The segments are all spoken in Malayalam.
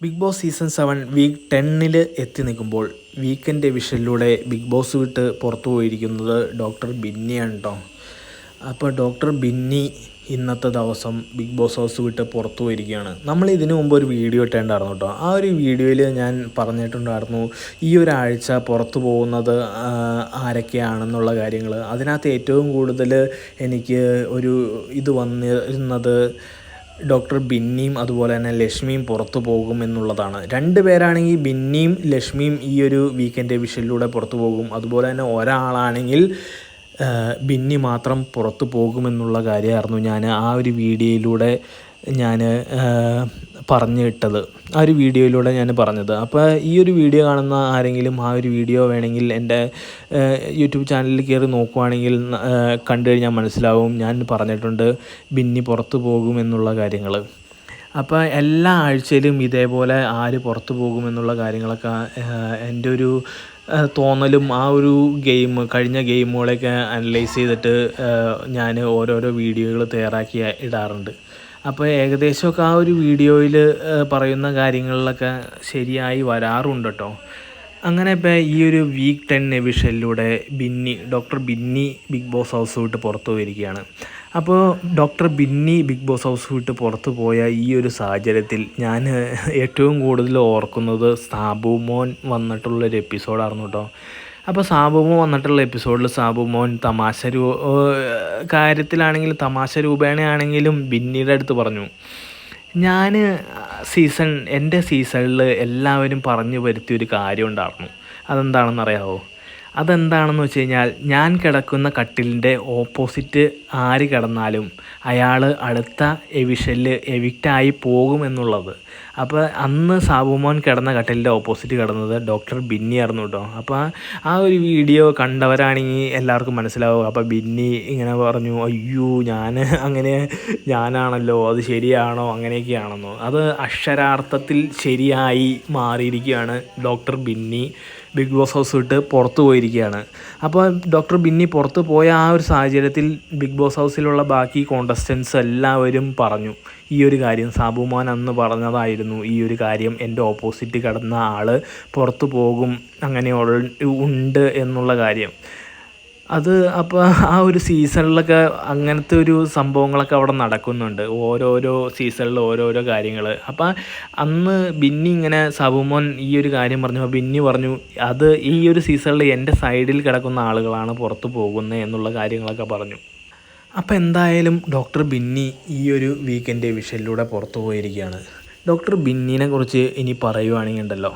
Bigg Boss season seven week ടെന്നിൽ എത്തി നിൽക്കുമ്പോൾ വീക്കെൻഡ് വിഷനിലൂടെ ബിഗ് ബോസ് വിട്ട് പുറത്തു പോയിരിക്കുന്നത് ഡോക്ടർ ബിന്നിയാണ് കേട്ടോ അപ്പോൾ ഡോക്ടർ ബിന്നി ഇന്നത്തെ ദിവസം ബിഗ് ബോസ് ഹൗസ് വിട്ട് പുറത്തു പോയിരിക്കുകയാണ്. നമ്മൾ ഇതിനു മുമ്പ് ഒരു വീഡിയോ ഇട്ടേണ്ടായിരുന്നു കേട്ടോ ആ ഒരു വീഡിയോയിൽ ഞാൻ പറഞ്ഞിട്ടുണ്ടായിരുന്നു ഈ ഒരാഴ്ച പുറത്തു പോകുന്നത് ആരൊക്കെയാണെന്നുള്ള കാര്യങ്ങൾ അതിനകത്ത് ഏറ്റവും കൂടുതൽ എനിക്ക് ഒരു ഇത് വന്നിരുന്നത് ഡോക്ടർ ബിന്നിയും അതുപോലെ തന്നെ ലക്ഷ്മിയും പുറത്തു പോകും എന്നുള്ളതാണ്. രണ്ട് പേരാണെങ്കിൽ ബിന്നിയും ലക്ഷ്മിയും ഈ ഒരു വീക്കെൻഡ് വിഷയിലൂടെ പുറത്തു പോകും. അതുപോലെ തന്നെ ഒരാളാണെങ്കിൽ ബിന്നി മാത്രം പുറത്തു പോകുമെന്നുള്ള കാര്യമായിരുന്നു ഞാൻ ആ ഒരു വീഡിയോയിലൂടെ ഞാൻ പറഞ്ഞു വിട്ടത് ആ ഒരു വീഡിയോയിലൂടെ ഞാൻ പറഞ്ഞത്. അപ്പോൾ ഈ ഒരു വീഡിയോ കാണുന്ന ആരെങ്കിലും ആ ഒരു വീഡിയോ വേണമെങ്കിൽ എന്റെ യൂട്യൂബ് ചാനലിൽ കയറി നോക്കുവാണെങ്കിൽ കണ്ടു കഴിഞ്ഞാൽ മനസ്സിലാവും. ഞാൻ പറഞ്ഞിട്ടുണ്ട് ബിന്നി പുറത്തു പോകുമെന്നുള്ള കാര്യങ്ങൾ. അപ്പോൾ എല്ലാ ആഴ്ചയിലും ഇതേപോലെ ആര് പുറത്തു പോകുമെന്നുള്ള കാര്യങ്ങളൊക്കെ എന്റെ ഒരു തോന്നലും ആ ഒരു ഗെയിം കഴിഞ്ഞ ഗെയിമുകളെയൊക്കെ അനലൈസ് ചെയ്തിട്ട് ഞാൻ ഓരോരോ വീഡിയോകൾ തയ്യാറാക്കി ഇടാറുണ്ട്. അപ്പോൾ ഏകദേശമൊക്കെ ആ ഒരു വീഡിയോയിൽ പറയുന്ന കാര്യങ്ങളിലൊക്കെ ശരിയായി വരാറുണ്ട് കേട്ടോ അങ്ങനെ ഇപ്പോൾ ഈ ഒരു week ten എവിഷനിലൂടെ Binny doctor Binny Bigg Boss house വിട്ട് പുറത്തു പോയിരിക്കുകയാണ്. അപ്പോൾ doctor Binny Bigg Boss house വിട്ട് പുറത്തു പോയ ഈ ഒരു സാഹചര്യത്തിൽ ഞാൻ ഏറ്റവും കൂടുതൽ ഓർക്കുന്നത് സാബു മോൻ വന്നിട്ടുള്ളൊരു എപ്പിസോഡായിരുന്നു കേട്ടോ. അപ്പോൾ സാബുമോൻ വന്നിട്ടുള്ള എപ്പിസോഡിൽ സാബുമോൻ തമാശ രൂ കാര്യത്തിലാണെങ്കിലും തമാശ രൂപേണയാണെങ്കിലും ബിന്നിയുടെ അടുത്ത് പറഞ്ഞു. ഞാൻ സീസൺ എന്റെ സീസണിൽ എല്ലാവരും പറഞ്ഞു വരുത്തിയ ഒരു കാര്യം ഉണ്ടായിരുന്നു. അതെന്താണെന്ന് അറിയാമോ അതെന്താണെന്ന് വെച്ച് കഴിഞ്ഞാൽ ഞാൻ കിടക്കുന്ന കട്ടിലിന്റെ ഓപ്പോസിറ്റ് ആര് കിടന്നാലും അയാൾ അടുത്ത എവിഷനിൽ എവിക്റ്റായി പോകുമെന്നുള്ളത് അപ്പോൾ അന്ന് സാബുമോൻ കിടന്ന കട്ടിലിന്റെ ഓപ്പോസിറ്റ് കിടന്നത് ഡോക്ടർ ബിന്നി ആയിരുന്നു കേട്ടോ അപ്പോൾ ആ ഒരു വീഡിയോ കണ്ടവരാണെങ്കിൽ എല്ലാവർക്കും മനസ്സിലാവും. അപ്പോൾ ബിന്നി ഇങ്ങനെ പറഞ്ഞു അയ്യോ ഞാൻ അങ്ങനെ ഞാനാണല്ലോ അത് ശരിയാണോ? അങ്ങനെയൊക്കെയാണെന്നോ. അത് അക്ഷരാർത്ഥത്തിൽ ശരിയായി മാറിയിരിക്കുകയാണ് doctor Binny. Bigg Boss house വിട്ട് പുറത്തു പോയിരിക്കുകയാണ്. അപ്പോൾ ഡോക്ടർ ബിന്നി പുറത്ത് പോയ ആ ഒരു സാഹചര്യത്തിൽ ബിഗ് ബോസ് ഹൗസിലുള്ള ബാക്കി കോണ്ടസ്റ്റൻസ് എല്ലാവരും പറഞ്ഞു ഈ ഒരു കാര്യം സാബുമാൻ അന്ന് പറഞ്ഞതായിരുന്നു. ഈ ഒരു കാര്യം എന്റെ ഓപ്പോസിറ്റ് കടന്ന ആൾ പുറത്തു പോകും. അങ്ങനെ ഉണ്ട് എന്നുള്ള കാര്യം. അത് അപ്പോൾ ആ ഒരു സീസണിലൊക്കെ അങ്ങനത്തെ ഒരു സംഭവങ്ങളൊക്കെ അവിടെ നടക്കുന്നുണ്ട്. ഓരോരോ സീസണിൽ ഓരോരോ കാര്യങ്ങൾ. അപ്പം അന്ന് ബിന്നി ഇങ്ങനെ സബുമോൻ ഈ ഒരു കാര്യം പറഞ്ഞപ്പോൾ ബിന്നി പറഞ്ഞു അത് ഈ ഒരു സീസണിൽ എന്റെ സൈഡിൽ കിടക്കുന്ന ആളുകളാണ് പുറത്തു പോകുന്നത് എന്നുള്ള കാര്യങ്ങളൊക്കെ പറഞ്ഞു. അപ്പോൾ എന്തായാലും ഡോക്ടർ ബിന്നി ഈ ഒരു വീക്കെൻഡ് വിഷയിലൂടെ പുറത്തു പോയിരിക്കുകയാണ്. ഡോക്ടർ ബിന്നിനെ കുറിച്ച് ഇനി പറയുവാണെങ്കിൽ ഉണ്ടല്ലോ.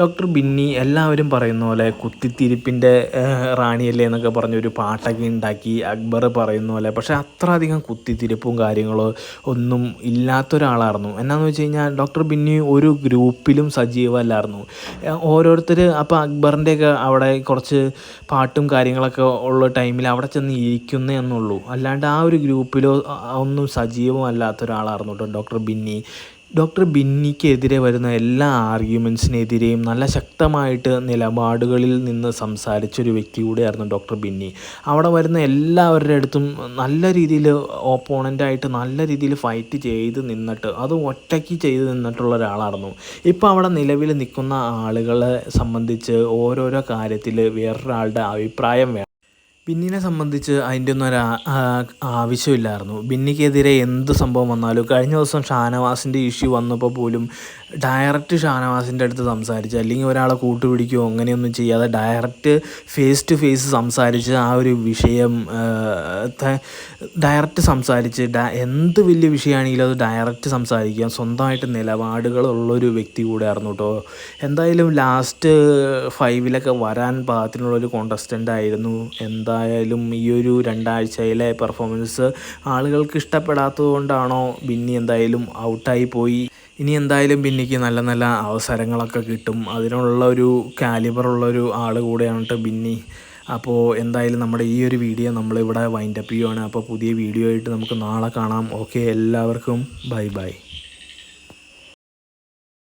ഡോക്ടർ ബിന്നി എല്ലാവരും പറയുന്ന പോലെ കുത്തിത്തിരിപ്പിന്റെ റാണിയല്ലേ എന്നൊക്കെ പറഞ്ഞൊരു പാട്ടൊക്കെ ഉണ്ടാക്കി അക്ബർ പറയുന്ന പോലെ. പക്ഷേ അത്ര അധികം കുത്തിത്തിരിപ്പും കാര്യങ്ങളോ ഒന്നും ഇല്ലാത്തൊരാളായിരുന്നു. എന്നാന്ന് വെച്ച് കഴിഞ്ഞാൽ ഡോക്ടർ ബിന്നി ഒരു ഗ്രൂപ്പിലും സജീവമല്ലായിരുന്നു. ഓരോരുത്തർ അപ്പോൾ അക്ബറിന്റെയൊക്കെ അവിടെ കുറച്ച് പാട്ടും കാര്യങ്ങളൊക്കെ ഉള്ള ടൈമിൽ അവിടെ ചെന്ന് ഇരിക്കുന്നേ എന്നുള്ളൂ. അല്ലാണ്ട് ആ ഒരു ഗ്രൂപ്പിലോ ഒന്നും സജീവമല്ലാത്ത ഒരാളായിരുന്നു കേട്ടോ ഡോക്ടർ ബിന്നി. ഡോക്ടർ ബിന്നിക്കെതിരെ വരുന്ന എല്ലാ ആർഗ്യുമെൻസിനെതിരെയും നല്ല ശക്തമായിട്ട് നിലപാടുകളിൽ നിന്ന് സംസാരിച്ചൊരു വ്യക്തി കൂടെയായിരുന്നു ഡോക്ടർ ബിന്നി. അവിടെ വരുന്ന എല്ലാവരുടെ അടുത്തും നല്ല രീതിയിൽ ഓപ്പോണന്റായിട്ട് നല്ല രീതിയിൽ ഫൈറ്റ് ചെയ്ത് നിന്നിട്ട് അത് ഒറ്റയ്ക്ക് ചെയ്ത് നിന്നിട്ടുള്ള ഒരാളായിരുന്നു. ഇപ്പോൾ അവിടെ നിലവിൽ നിൽക്കുന്ന ആളുകളെ സംബന്ധിച്ച് ഓരോരോ കാര്യത്തിൽ വേറൊരാളുടെ അഭിപ്രായം വേണം. ബിന്നിനെ സംബന്ധിച്ച് അതിന്റെ ഒന്നും ഒരു ആവശ്യമില്ലായിരുന്നു. ബിന്നിക്കെതിരെ എന്ത് സംഭവം വന്നാലും കഴിഞ്ഞ ദിവസം ഷാനവാസിന്റെ ഇഷ്യൂ വന്നപ്പോൾ പോലും ഡയറക്റ്റ് ഷാനവാസിന്റെ അടുത്ത് സംസാരിച്ച് അല്ലെങ്കിൽ ഒരാളെ കൂട്ടുപിടിക്കുകയോ അങ്ങനെയൊന്നും ചെയ്യാതെ ഡയറക്റ്റ് ഫേസ് ടു ഫേസ് സംസാരിച്ച് ആ ഒരു വിഷയം ഡയറക്റ്റ് സംസാരിച്ച് എന്ത് വലിയ വിഷയമാണെങ്കിലും അത് ഡയറക്റ്റ് സംസാരിക്കുക സ്വന്തമായിട്ട് നിലപാടുകളുള്ളൊരു വ്യക്തി കൂടെ ആയിരുന്നു കേട്ടോ എന്തായാലും ലാസ്റ്റ് ഫൈവിലൊക്കെ വരാൻ പാകത്തിനുള്ളൊരു കോണ്ടസ്റ്റന്റ് ആയിരുന്നു. എന്തായാലും ഈ ഒരു രണ്ടാഴ്ചയിലെ പെർഫോമൻസ് ആളുകൾക്ക് ഇഷ്ടപ്പെടാത്തത് കൊണ്ടാണോ? ബിന്നി എന്തായാലും ഔട്ടായി പോയി. ഇനി എന്തായാലും ബിന്നിക്ക് നല്ല നല്ല അവസരങ്ങളൊക്കെ കിട്ടും. അതിനുള്ള ഒരു കാലിബറുള്ള ഒരു ആൾ കൂടെയാണ് ബിന്നി. അപ്പോൾ എന്തായാലും നമ്മുടെ ഈ ഒരു വീഡിയോ നമ്മളിവിടെ വൈൻഡപ്പ് ചെയ്യുവാണ്. അപ്പോൾ പുതിയ വീഡിയോ ആയിട്ട് നമുക്ക് നാളെ കാണാം. ഓക്കെ എല്ലാവർക്കും ബൈ ബൈ